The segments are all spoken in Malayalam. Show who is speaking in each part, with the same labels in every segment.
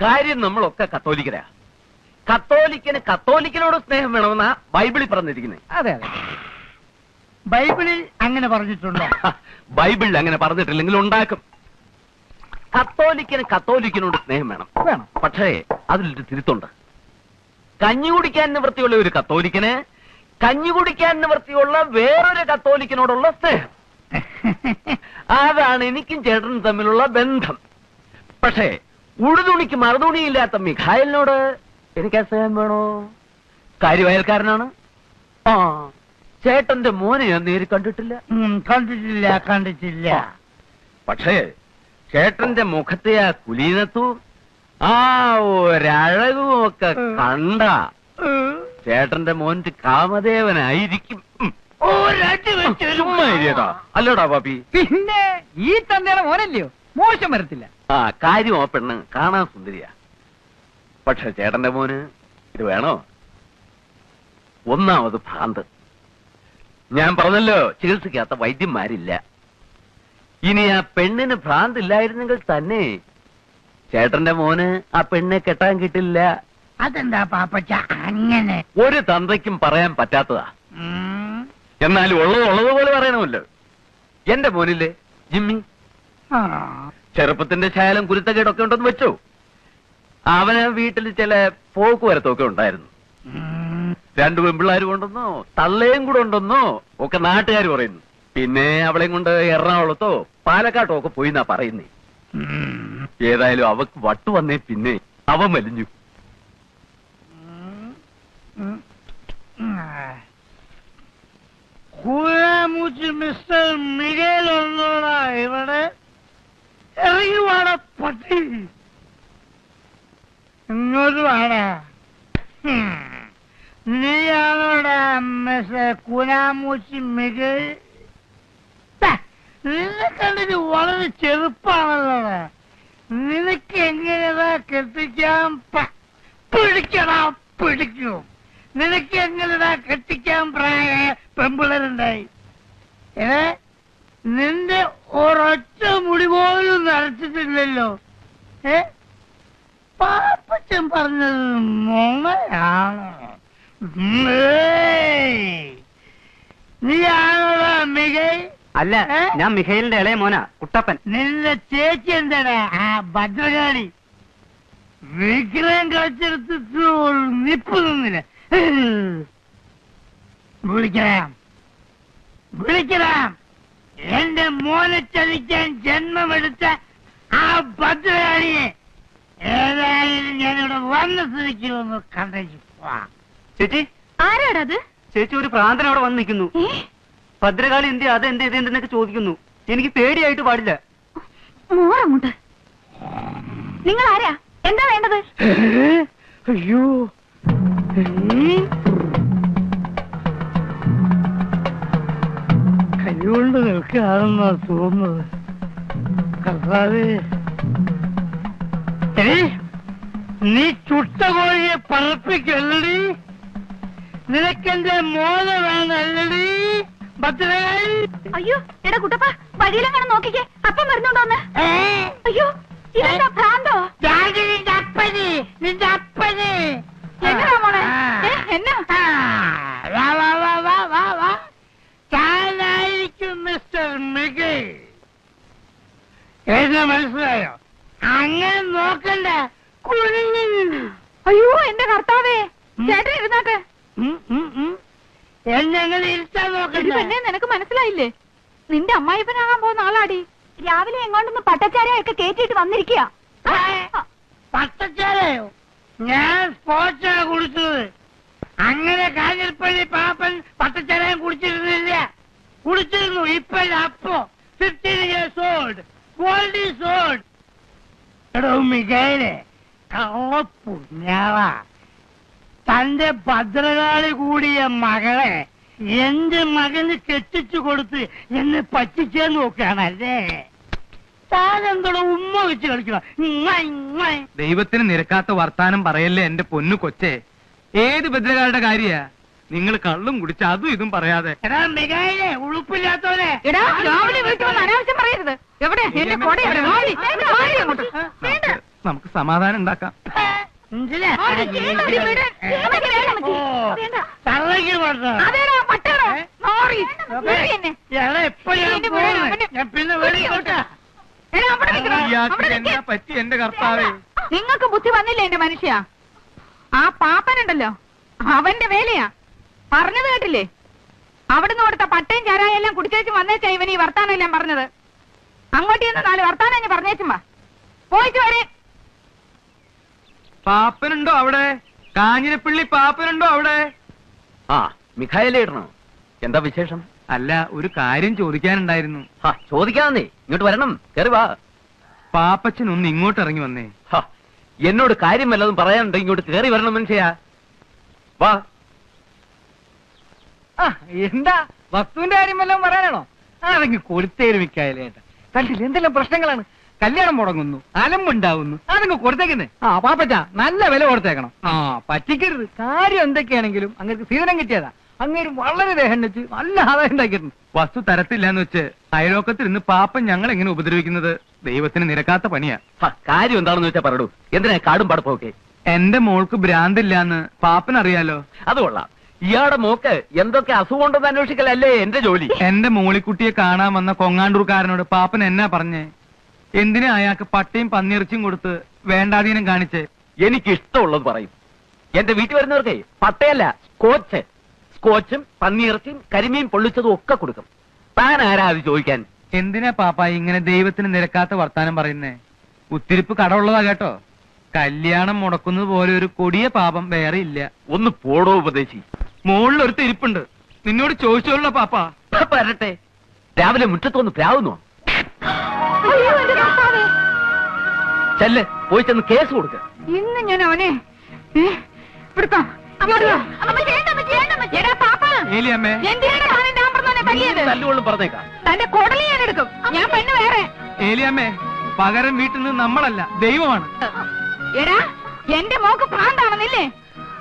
Speaker 1: കാര്യം നമ്മളൊക്കെ കത്തോലിക്കരാ. കത്തോലിക്കന് കത്തോലിക്കനോട് സ്നേഹം വേണമെന്നാ ബൈബിളിൽ പറഞ്ഞിരിക്കുന്നത്.
Speaker 2: അതെ അതെ. ബൈബിളിൽ അങ്ങനെ പറഞ്ഞിട്ടുണ്ടോ?
Speaker 1: ബൈബിളിൽ അങ്ങനെ പറഞ്ഞിട്ടില്ലെങ്കിൽ ഉണ്ടാക്കും. കത്തോലിക്കന് കത്തോലിക്കനോട് സ്നേഹം വേണം.
Speaker 2: വേണം.
Speaker 1: പക്ഷേ അതിലൊരു തിരുത്തുണ്ട്. കഞ്ഞി കുടിക്കാൻ നിവൃത്തിയുള്ള ഒരു കത്തോലിക്കന് കഞ്ഞി കുടിക്കാൻ നിവൃത്തിയുള്ള വേറൊരു കത്തോലിക്കനോടുള്ള സ്നേഹം. അതാണ് എനിക്കും ചേട്ടനും തമ്മിലുള്ള ബന്ധം. പക്ഷേ ഉടുതുണിക്ക് മറുതുണിയില്ലാത്ത മിഖായലിനോട് എനിക്ക് ആ വേണോ? കാര്യവയൽക്കാരനാണ്? ആ ചേട്ടന്റെ മോനെ ഞാൻ നേരി കണ്ടിട്ടില്ല.
Speaker 2: കണ്ടിട്ടില്ല കണ്ടിട്ടില്ല.
Speaker 1: പക്ഷേ ചേട്ടന്റെ മുഖത്തെ ആ കുലീനത്തും ആ ഒരഴകും ഒക്കെ കണ്ട ചേട്ടന്റെ മോന്റെ കാമദേവനായിരിക്കും. അല്ലടാ പാപ്പി
Speaker 2: പിന്നെ ഈ തന്തയുടെ മോനല്ലയോ? മോശം വരത്തില്ല.
Speaker 1: ആ കാര്യം ആ പെണ്ണ് കാണാൻ സുന്ദരിയാ. പക്ഷെ ചേട്ടന്റെ മോന് ഇത് വേണോ? ഒന്നാമത് ഭ്രാന്ത്. ഞാൻ പറഞ്ഞല്ലോ ചികിത്സിക്കാത്ത വൈദ്യന്മാരില്ല. ഇനി ആ പെണ്ണിന് ഭ്രാന്ത് ഇല്ലായിരുന്നെങ്കിൽ തന്നെ ചേട്ടന്റെ മോന് ആ പെണ്ണെ കെട്ടാൻ കിട്ടില്ല.
Speaker 2: അതെന്താ പാപ്പച്ച അങ്ങനെ?
Speaker 1: ഒരു തന്തയ്ക്കും പറയാൻ പറ്റാത്തതാ. എന്നാലും ഉള്ളത് ഉള്ളതുപോലെ പറയണമല്ലോ. എന്റെ മോനില്ലേ ജിമ്മി. ചെറുപ്പത്തിന്റെ ശാലം കുരുത്തക്കേടൊക്കെ ഉണ്ടെന്ന് വെച്ചോ അവന് വീട്ടിൽ ചില പോക്ക് വരത്തൊക്കെ ഉണ്ടായിരുന്നു. രണ്ടു പെമ്പിള്ളാരും ഉണ്ടെന്നോ തള്ളയും കൂടെ ഉണ്ടെന്നോ ഒക്കെ നാട്ടുകാർ പറയുന്നു പിന്നെ അവളെയും കൊണ്ട് എറണാകുളത്തോ പാലക്കാട്ടോ ഒക്കെ പോയി എന്നാ പറയുന്നേ ഏതായാലും അവക്ക് വട്ടു വന്നേ പിന്നെ അവൻ വലിഞ്ഞു.
Speaker 2: മിസ്റ്റർ ഇവിടെ വാടാ പട്ടി. ഇങ്ങോട്ട് വാടാ. ഹും. നീയാണോടാ മിസ്റ്റർ കുനാമൂച്ചി മികേൽ ടാ, നിന്നെ കണ്ടിട്ട് വളരെ ചെറുപ്പാണല്ലോ. നിനക്ക് എങ്ങനെയാ കെട്ടിക്കാൻ പിടിക്കടാ പിടിക്കും. നിനക്ക് എങ്ങനെയാ കെട്ടിക്കാൻ പ്രായ പെമ്പിളരുണ്ടായി ഏ നിന്റെ ഒരൊറ്റ മുടി പോലും നരച്ചിട്ടില്ലല്ലോ. ഏ? പാപ്പച്ചൻ പറഞ്ഞത് നീ. നീയാണോടാ മികൈ
Speaker 3: അല്ല ഞാൻ മിഖേലിന്റെ ഇളയ മോനാ കുട്ടപ്പൻ.
Speaker 2: നിന്റെ ചേച്ചി എന്താണ് ആ ഭദ്രകാളി. വിഗ്രഹം കളിച്ചെടുത്തിട്ട് നിപ്പ് നിന്നില്ല. വിളിക്കണം വിളിക്കണം എന്റെ മോനെ ചതിക്കാൻ ജന്മമെടുത്ത ആ ഭദ്രകാളിയെ ഏതായാലും ഞാനിവിടെ വന്ന് സ്ഥിതിക്ക് ഒന്ന് കണ്ടേച്ചു
Speaker 3: ചേച്ചി?
Speaker 4: ആരാടത്?
Speaker 3: ചേച്ചി ഒരു പ്രാന്തൻ അവിടെ വന്ന് നിൽക്കുന്നു. ഭദ്രകാളി എന്ത് അതെന്ത് എന്ത് ഇത് എന്തെന്നൊക്കെ ചോദിക്കുന്നു. എനിക്ക് പേടിയായിട്ട് പാടില്ല.
Speaker 4: മോറങ്ങോട്ട്. നിങ്ങൾ ആരാ എന്താ വേണ്ടത്?
Speaker 2: അയ്യോ. കൈകൊണ്ട് നിൽക്കുകയാണെന്നാ തോന്നുന്നത്. കർത്താവേ നീ ചുട്ട കോഴിയെ പറപ്പിക്കല്ലടി? നിനക്കെന്റെ മോന വേണല്ലടി?
Speaker 4: അയ്യോ എടാ കുട്ടപ്പ വഴിയിലെങ്ങനെ നോക്കിക്കേ. അപ്പം വരുന്നുണ്ടോന്ന്? അയ്യോ ഇതെന്താ ഭ്രാന്തോ
Speaker 2: ജാതി നിന്റെ അപ്പന് നിന്റെ അപ്പന്
Speaker 4: എന്നതാ മോളെ
Speaker 2: ആ.
Speaker 4: ഏ, എന്നാ
Speaker 2: ആ, വാ, വാ, വാ, വാ, വാ, വാ. താനായിരിക്കും മിസ്റ്റർ മികേ എന്നെ മനസ്സിലായോ അങ്ങനെ നോക്കണ്ട കുനിഞ്ഞു നിന്ന്.
Speaker 4: അയ്യോ എന്റെ കർത്താവേ
Speaker 2: ഉം.
Speaker 4: ചേട്ടൻ ഇരുന്നാട്ടെ
Speaker 2: ഉം, ഉം, ഉം. എന്നെ അങ്ങനെ ഇരുത്താൻ
Speaker 4: ഇത്
Speaker 2: നോക്കണ്ട
Speaker 4: പെണ്ണെ നിനക്ക് മനസ്സിലായില്ലേ നിന്റെ അമ്മായിപ്പനാകാൻ പോകുന്ന ആളാടി രാവിലെ പട്ടച്ചാരയൊക്കെ കേറ്റിട്ട് വന്നിരിക്കുക
Speaker 2: പട്ടച്ചാലയോ ഞാൻ സ്പോർട്സാണ് കുടിച്ചത്. അങ്ങനെ കാഞ്ഞിരപ്പള്ളി പാപ്പൻ പട്ടച്ചാലയം കുടിച്ചിരുന്നില്ല. കുടിച്ചിരുന്നു ഇപ്പല്ല fifteen years old gold old തന്റെ ഭദ്രകാളി കൂടിയ മകളെ എന്റെ മകന് കെട്ടിച്ചു കൊടുത്ത് എന്നെ പറ്റിച്ചേന്ന് നോക്കുകയാണല്ലേ? താനെന്തോടെ ഉമ്മ വെച്ച് കളിക്കണം. ഇങ്ങ, ഇങ്ങ.
Speaker 5: ദൈവത്തിന് നിരക്കാത്ത വർത്താനം പറയല്ലേ എന്റെ പൊന്നു കൊച്ചേ? ഏത് ഭദ്രകാരുടെ കാര്യ? നിങ്ങൾ കള്ളും കുടിച്ച് അതും ഇതും പറയാതെ.
Speaker 4: അനാവശ്യം പറയരുത്. എവിടെ?
Speaker 5: നമുക്ക് സമാധാനം ഉണ്ടാക്കാം.
Speaker 2: പിന്നെ
Speaker 5: എന്നാ. പറ്റി എന്റെ കർത്താവേ?
Speaker 4: നിങ്ങൾക്ക് ബുദ്ധി വന്നില്ലേ എന്റെ മനുഷ്യ? ആ പാപ്പനുണ്ടല്ലോ. അവന്റെ വേലയാ. പറഞ്ഞത് കേട്ടില്ലേ? അവിടുന്ന് കൊടുത്ത പട്ടയും ചാരായം എല്ലാം കുടിച്ചേച്ച് വന്നേച്ചാ ഇവൻ ഈ വർത്താനം എല്ലാം പറഞ്ഞത്. അങ്ങോട്ട് ചെന്ന് നാല് വർത്താനം ഞാൻ പറഞ്ഞേച്ചും വാ. പോയിട്ട് വരെ.
Speaker 5: പാപ്പനുണ്ടോ അവിടെ? കാഞ്ഞിരപ്പള്ളി പാപ്പനുണ്ടോ അവിടെ?
Speaker 1: ആ മിഖായലേ ഇടണോ? എന്താ വിശേഷം?
Speaker 5: അല്ല ഒരു കാര്യം ചോദിക്കാനുണ്ടായിരുന്നു.
Speaker 1: ചോദിക്കാന്നേ ഇങ്ങോട്ട് വരണം. കയറി വാ.
Speaker 5: പാപ്പച്ചൻ ഒന്ന് ഇങ്ങോട്ട് ഇറങ്ങി വന്നേ.
Speaker 1: എന്നോട് കാര്യം വല്ലതും പറയാനുണ്ടോ? ഇങ്ങോട്ട് കയറി വരണം മനുഷ്യ. വാ.
Speaker 3: എന്താ? വസ്തുവിന്റെ കാര്യം വല്ലതും പറയാനാണോ? അതെങ്കിൽ കൊടുത്തേര് മിക്കായാലേട്ടാ കണ്ടില്ല? എന്തെല്ലാം പ്രശ്നങ്ങളാണ്? കല്യാണം മുടങ്ങുന്നു അലമ്പുണ്ടാവുന്നു. അതങ്ങ് കൊടുത്തേക്കുന്നേ. ആ പാപ്പച്ച നല്ല വില കൊടുത്തേക്കണം. ആ പറ്റിക്കരുത്. കാര്യം എന്തൊക്കെയാണെങ്കിലും അങ്ങനെ സീതനം കിട്ടിയതാ. അങ്ങേര് വളരെ ദേഹം വെച്ച് നല്ല ആദായം ഉണ്ടാക്കിയിട്ടുണ്ട്.
Speaker 5: വസ്തു തരത്തില്ല എന്ന് വെച്ച് അയലോക്കത്തിൽ നിന്ന് പാപ്പൻ ഞങ്ങൾ എങ്ങനെ ഉപദ്രവിക്കുന്നത്? ദൈവത്തിന് നിരക്കാത്ത പണിയാ.
Speaker 1: കാര്യം എന്താണെന്ന് വെച്ചാ പറയൂ എന്തിനാ കാടും പടപ്പൊക്കെ
Speaker 5: എന്റെ മോൾക്ക് ഭ്രാന്തില്ലാന്ന് പാപ്പൻ അറിയാലോ
Speaker 1: അത് കൊള്ളാം. ഇയാളുടെ മോക്ക് എന്തൊക്കെ അസുഖം ഉണ്ടെന്ന് അന്വേഷിക്കലല്ലേ എന്റെ ജോലി?
Speaker 5: എന്റെ മോളിക്കുട്ടിയെ കാണാൻ വന്ന കൊങ്ങാണ്ടൂർക്കാരനോട് പാപ്പൻ എന്നാ പറഞ്ഞേ? എന്തിനാ അയാൾക്ക് പട്ടിയും പന്നിയിറച്ചിയും കൊടുത്ത് വേണ്ടാധീനം കാണിച്ചേ?
Speaker 1: എനിക്ക് ഇഷ്ടമുള്ളത് പറയും. എന്റെ വീട്ടിൽ വരുന്നവർക്കേ പട്ടയല്ല സ്കോച്ച് സ്കോച്ചും പന്നിയിറച്ചിയും കരിമീൻ പൊള്ളിച്ചതും ഒക്കെ കൊടുക്കും. താൻ ആരാ അത് ചോദിക്കാൻ?
Speaker 5: എന്തിനാ പാപ്പ ഇങ്ങനെ ദൈവത്തിന് നിരക്കാത്ത വർത്താനം പറയുന്നേ? ഉത്തിരിപ്പ് കടമുള്ളതാ കേട്ടോ. കല്യാണം മുടക്കുന്നത് പോലെ ഒരു കൊടിയ പാപം വേറെ ഇല്ല.
Speaker 1: ഒന്ന് പോടോ ഉപദേശി.
Speaker 5: മുകളിൽ ഒരു തിരിപ്പുണ്ട്. നിന്നോട് ചോദിച്ചോളൂ പാപ്പ?
Speaker 1: വരട്ടെ രാവിലെ മുറ്റത്തൊന്ന് പ്രാവുന്നു? ചെല്ല് പോയി ചെന്ന് കേസ് കൊടുക്ക.
Speaker 4: ഇന്ന് ഞാൻ അവനെ ഇവിടുത്തെ തന്റെ കൊടലി ഞാൻ എടുക്കും. ഞാൻ പെണ്ണ് വേറെ.
Speaker 5: ഏലിയമ്മേ പകരം വീട്ടിൽ നിന്ന് നമ്മളല്ല ദൈവമാണ്.
Speaker 4: എടാ എന്റെ മോക്ക് ഭ്രാന്താണെന്നില്ലേ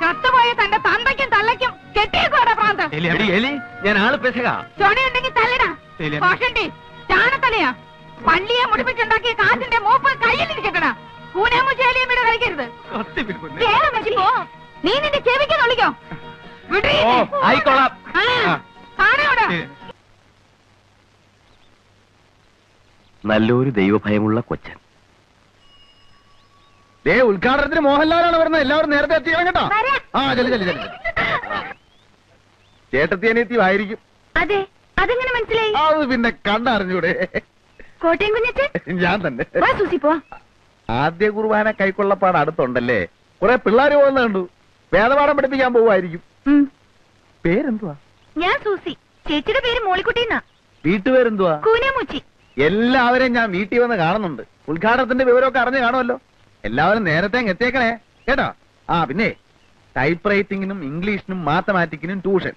Speaker 4: ചത്തുപോയ തന്റെ തന്തയ്ക്കും തള്ളയ്ക്കും കെട്ടിയേക്കോടാ ഭ്രാന്ത്
Speaker 1: ഞാൻ ആൾ
Speaker 4: ചൊണയുണ്ടെങ്കിൽ തല്ലടാ. ചാണത്തലയാ. പള്ളിയെ മുടിപ്പിച്ചുണ്ടാക്കിയ കാറ്റിന്റെ മൂപ്പ് കയ്യിലിരിക്കട്ടടാ കളിക്കരുത്. പറ്റിപ്പോ നീ നിന്റെ ചെവിക്ക് തൊളിക്കോ വിടീ.
Speaker 1: ഓ ആയിക്കോളാം.
Speaker 4: ആ.
Speaker 1: നല്ലൊരു ദൈവഭയമുള്ള കൊച്ചൻ.
Speaker 6: ദേ ഉദ്ഘാടനത്തിന് മോഹൻലാലാണ് വരുന്നത്. എല്ലാവരും നേരത്തെ എത്തിക്കണം കേട്ടോ.
Speaker 4: വരാം.
Speaker 6: ആ ചെല്ലു ചെല്ലു ചെല്ലു ചേട്ടത്തി അനിയത്തി ആയിരിക്കും
Speaker 4: അതെ അതെങ്ങനെ മനസ്സിലായി?
Speaker 6: അത് പിന്നെ കണ്ടറിഞ്ഞൂടെ.
Speaker 4: കോട്ടയം കുഞ്ഞച്ചൻ?
Speaker 6: ഞാൻ തന്നെ.
Speaker 4: വാ സൂസി പോ
Speaker 6: ആദ്യ കുർബാന കൈക്കൊള്ളപ്പാട് അടുത്തുണ്ടല്ലേ? കുറെ പിള്ളേര് പോകുന്ന കണ്ടു വേദപാഠം പഠിപ്പിക്കാൻ പോവായിരിക്കും പേരെന്തുവാ?
Speaker 4: ഞാൻ സൂസി. ചേച്ചിയുടെ പേര് മോളിക്കുട്ടിന്നാ.
Speaker 6: വീട്ടുപേരെന്തുവാ?
Speaker 4: കൂനമുച്ചി.
Speaker 6: എല്ലാവരെയും ഞാൻ വീട്ടിൽ വന്ന് കാണുന്നുണ്ട്. ഉദ്ഘാടനത്തിന്റെ വിവരമൊക്കെ അറിഞ്ഞു കാണുമല്ലോ. എല്ലാവരും നേരത്തെ അങ്ങ് എത്തിയേക്കണേ. കേട്ടോ? ആ പിന്നെ ടൈപ്പ് റൈറ്റിംഗിനും ഇംഗ്ലീഷിനും മാത്തമാറ്റിക്കിനും ട്യൂഷൻ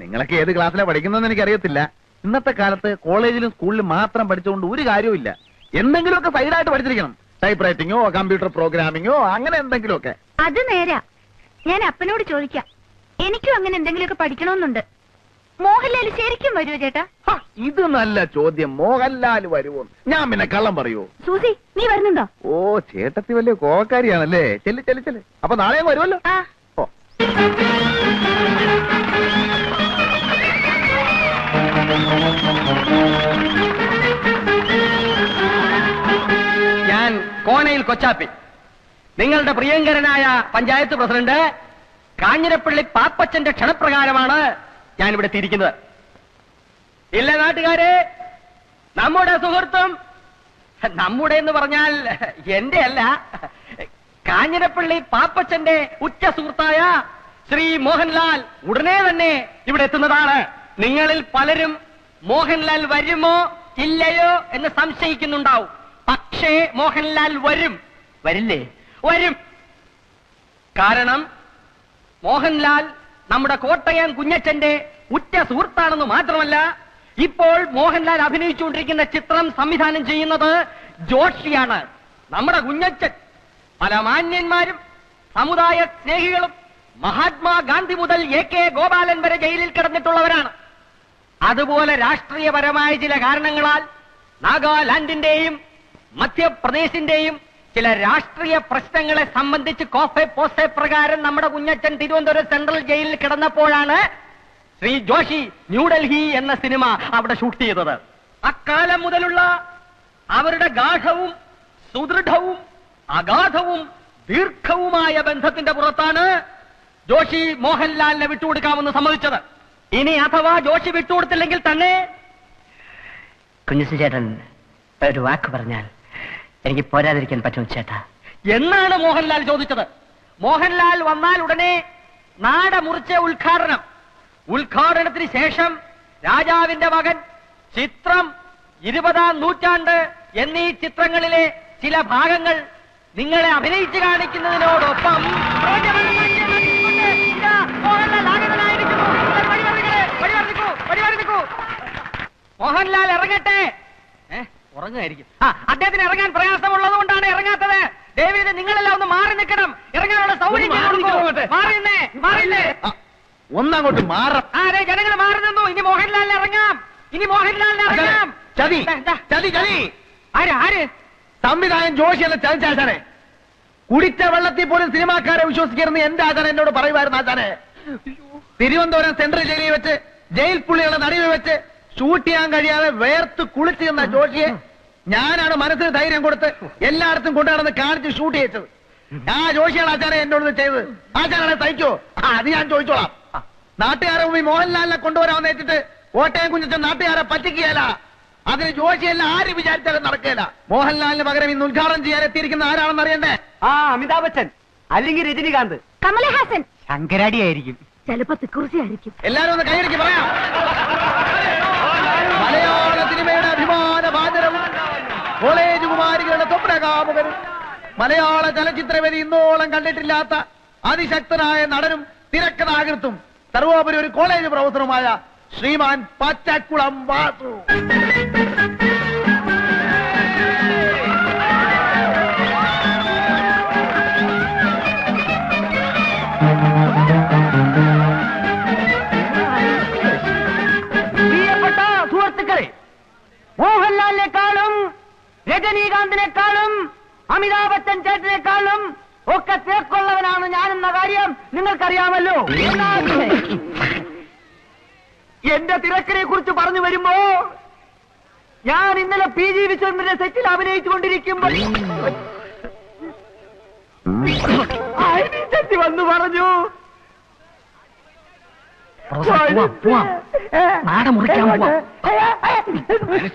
Speaker 6: നിങ്ങളൊക്കെ ഏത് ക്ലാസ്സിലാണ് പഠിക്കുന്നതെന്ന് എനിക്കറിയത്തില്ല. ഇന്നത്തെ കാലത്ത് കോളേജിലും സ്കൂളിലും മാത്രം പഠിച്ചുകൊണ്ട് ഒരു കാര്യവുമില്ല എന്തെങ്കിലുമൊക്കെ സൈഡായിട്ട് പഠിച്ചിരിക്കണം. ടൈപ്പ് റൈറ്റിംഗോ കമ്പ്യൂട്ടർ പ്രോഗ്രാമിംഗോ അങ്ങനെ എന്തെങ്കിലുമൊക്കെ.
Speaker 4: അത് നേരാ. ഞാൻ അപ്പനോട് ചോദിക്കാം. എനിക്കും അങ്ങനെ എന്തെങ്കിലുമൊക്കെ പഠിക്കണമെന്നുണ്ട്. മോഹൻലാൽ ശരിക്കും വരുമോ ചേട്ടാ?
Speaker 6: ഹ, ഇത് നല്ല ചോദ്യം. മോഹൻലാൽ വരുമോ ഞാൻ പിന്നെ കള്ളം പറയൂ?
Speaker 4: സൂസി നീ വരുന്നുണ്ടോ?
Speaker 6: ഓ ചേട്ടത്തി വലിയ കോവക്കാരിയാണല്ലേ? ചെല്ലു ചെല്ലു ചെല്ലു. അപ്പൊ നാളെയും വരുമല്ലോ?
Speaker 4: ആ.
Speaker 6: ഓ.
Speaker 3: ഞാൻ കോനയിൽ കൊച്ചാപ്പി. നിങ്ങളുടെ പ്രിയങ്കരനായ പഞ്ചായത്ത് പ്രസിഡന്റ് കാഞ്ഞിരപ്പള്ളി പാപ്പച്ചന്റെ ക്ഷണപ്രകാരമാണ് ഞാൻ ഇവിടെ തിരിക്കുന്നത്. ഇല്ല നാട്ടുകാരെ നമ്മുടെ സുഹൃത്തും നമ്മുടെ എന്ന് പറഞ്ഞാൽ എന്റെ അല്ല കാഞ്ഞിരപ്പള്ളി പാപ്പച്ചന്റെ ഉച്ച സുഹൃത്തായ ശ്രീ മോഹൻലാൽ ഉടനെ തന്നെ ഇവിടെ എത്തുന്നതാണ്. നിങ്ങളിൽ പലരും മോഹൻലാൽ വരുമോ ഇല്ലയോ എന്ന് സംശയിക്കുന്നുണ്ടാവും. പക്ഷേ മോഹൻലാൽ വരും. വരില്ലേ? വരും. കാരണം മോഹൻലാൽ നമ്മുടെ കോട്ടയം കുഞ്ഞച്ചന്റെ ഉറ്റ സുഹൃത്താണെന്ന് മാത്രമല്ല ഇപ്പോൾ മോഹൻലാൽ അഭിനയിച്ചുകൊണ്ടിരിക്കുന്ന ചിത്രം സംവിധാനം ചെയ്യുന്നത് ജോഷിയാണ് നമ്മുടെ കുഞ്ഞച്ചൻ. പല മാന്യന്മാരും സമുദായ സ്നേഹികളും മഹാത്മാഗാന്ധി മുതൽ എ കെ ഗോപാലൻ വരെ ജയിലിൽ കിടന്നിട്ടുള്ളവരാണ്. അതുപോലെ രാഷ്ട്രീയപരമായ ചില കാരണങ്ങളാൽ നാഗാലാൻഡിന്റെയും മധ്യപ്രദേശിന്റെയും ചില രാഷ്ട്രീയ പ്രശ്നങ്ങളെ സംബന്ധിച്ച് കോഫെ പോസെ പ്രകാരം നമ്മുടെ കുഞ്ഞച്ചൻ തിരുവനന്തപുരം സെൻട്രൽ ജയിലിൽ കിടന്നപ്പോഴാണ് ശ്രീ ജോഷി ന്യൂഡൽഹി എന്ന സിനിമ അവിടെ ഷൂട്ട് ചെയ്തത്. അക്കാലം മുതലുള്ള അവരുടെ ഗാഠവും സുദൃഢവും അഗാധവും ദീർഘവുമായ ബന്ധത്തിന്റെ പുറത്താണ് ജോഷി മോഹൻലാലിനെ വിട്ടുകൊടുക്കാമെന്ന് സമ്മതിച്ചത്. ഇനി അഥവാ ജോഷി വിട്ടുകൊടുത്തില്ലെങ്കിൽ തന്നെ
Speaker 1: കുഞ്ഞുസി ചേട്ടൻ ഒരു വാക്ക് പറഞ്ഞാൽ എനിക്ക് പോരാതിരിക്കാൻ പറ്റും ചേട്ടാ.
Speaker 3: എന്നാണ് മോഹൻലാൽ ചോദിച്ചത്? മോഹൻലാൽ വന്നാൽ ഉടനെ നാട മുറിച്ച ഉദ്ഘാടനം. ഉദ്ഘാടനത്തിന് ശേഷം രാജാവിന്റെ മകൻ ചിത്രം ഇരുപതാം നൂറ്റാണ്ട് എന്നീ ചിത്രങ്ങളിലെ ചില ഭാഗങ്ങൾ നിങ്ങളെ അഭിനയിച്ചു കാണിക്കുന്നതിനോടൊപ്പം മോഹൻലാൽ ഇറങ്ങട്ടെ? ഉറങ്ങുമായിരിക്കും. ആ അദ്ദേഹത്തിന് ഇറങ്ങാൻ പ്രയാസമുള്ളത് കൊണ്ടാണ് ഇറങ്ങാത്തത് ഡേവിഡ് നിങ്ങളെല്ലാം ഒന്ന് മാറി നിൽക്കണം ഇറങ്ങാനുള്ള സൗകര്യം
Speaker 6: ഒന്ന് മാറി
Speaker 3: ചെയ്തു കൊടുക്കൂ.
Speaker 6: നിൽക്കണം അങ്ങോട്ട്.
Speaker 3: മാറി നിന്നേ, മാറി
Speaker 6: ഒന്നങ്ങോട്ട് മാറാം.
Speaker 3: ആ അതെ ജനങ്ങൾ മാറി നിന്നു. ഇനി മോഹൻലാലിന് ഇറങ്ങാം. ഇനി മോഹൻലാലിന് ഇറങ്ങാം.
Speaker 6: ചതി. ചതി ചതി.
Speaker 3: ആര് ആര്?
Speaker 6: സംവിധായകൻ ജോഷിയല്ല ചതിച്ചാച്ചാനെ കുടിച്ച വെള്ളത്തിൽ പോലും സിനിമാക്കാരെ വിശ്വസിക്കരുന്ന് എന്റെ ആചാരം എന്നോട് പറയുമായിരുന്നു ആചാനെ തിരുവനന്തപുരം സെൻട്രൽ ജയിലിൽ വെച്ച് ജയിൽ പുള്ളികളെ നടുവിൽ വെച്ച് ഷൂട്ട് ചെയ്യാൻ കഴിയാതെ വേർത്ത് കുളിച്ചു നിന്ന ജോഷിയെ ഞാനാണ് മനസ്സിന് ധൈര്യം കൊടുത്ത് എല്ലായിടത്തും കൊണ്ടുനടന്ന് കാണിച്ച് ഷൂട്ട് ചെയ്യിച്ചത്. ആ ജോഷിയാണ് ആചാരം എന്നോട് ചെയ്ത് ആചാരനെ ആചാരാണ് തയ്ക്കോ ആ അത് ഞാൻ ചോദിച്ചോളാം. നാട്ടുകാരെ മുമ്പിൽ മോഹൻലാലിനെ കൊണ്ടുവരാമെന്ന് വെച്ചിട്ട് കോട്ടയം കുഞ്ഞച്ചൻ നാട്ടുകാരെ പറ്റിക്കുകയല്ല. അതിന് ജോഷിയല്ല ആര് വിചാരിച്ചാലും നടക്കുകയില്ല. മോഹൻലാലിന് പകരം ഇന്ന് ഉദ്ഘാടനം ചെയ്യാൻ എത്തിയിരിക്കുന്ന ആരാണെന്ന് അറിയണ്ടേ?
Speaker 3: ആ അമിതാഭ് ബച്ചൻ അല്ലെങ്കിൽ രജനികാന്ത്.
Speaker 4: കമലഹാസൻ.
Speaker 3: ശങ്കരാടി ആയിരിക്കും
Speaker 4: ചിലപ്പോ തിക്കുറിച്ചായിരിക്കും
Speaker 6: എല്ലാരും ഒന്ന് കൈയടിക്ക് പറയാം. മലയാള സിനിമയുടെ അഭിമാന പാചരവും കോളേജ് കുമാരികളുടെ സ്വപ്നകാമുകനും മലയാള ചലച്ചിത്രവേദി ഇന്നോളം കണ്ടിട്ടില്ലാത്ത അതിശക്തനായ നടനും തിരക്കഥാകൃത്തും സർവോപരി ഒരു കോളേജ് പ്രൊഫസറുമായ ശ്രീമാൻ പച്ചക്കുളം വാസു.
Speaker 3: ഞാൻ ഇന്നലെ പി ജി വിശ്വനാഥന്റെ സെറ്റിൽ അഭിനയിച്ചുകൊണ്ടിരിക്കുമ്പോൾ ചെത്തി വന്നു പറഞ്ഞു.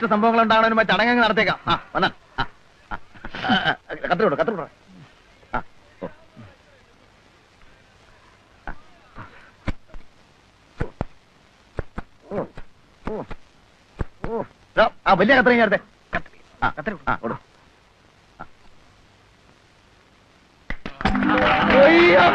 Speaker 6: സംഭവങ്ങൾ ഉണ്ടാകണമെന്ന് മറ്റേ ചടങ്ങ് നടത്തേക്കാം. കത്തിരോട് കത്തിരോട് ആ ഓ. ഓ, ഓ, ഓ. ദാ, ആ വലിയ കത്ര ആ ആ. അയ്യോ.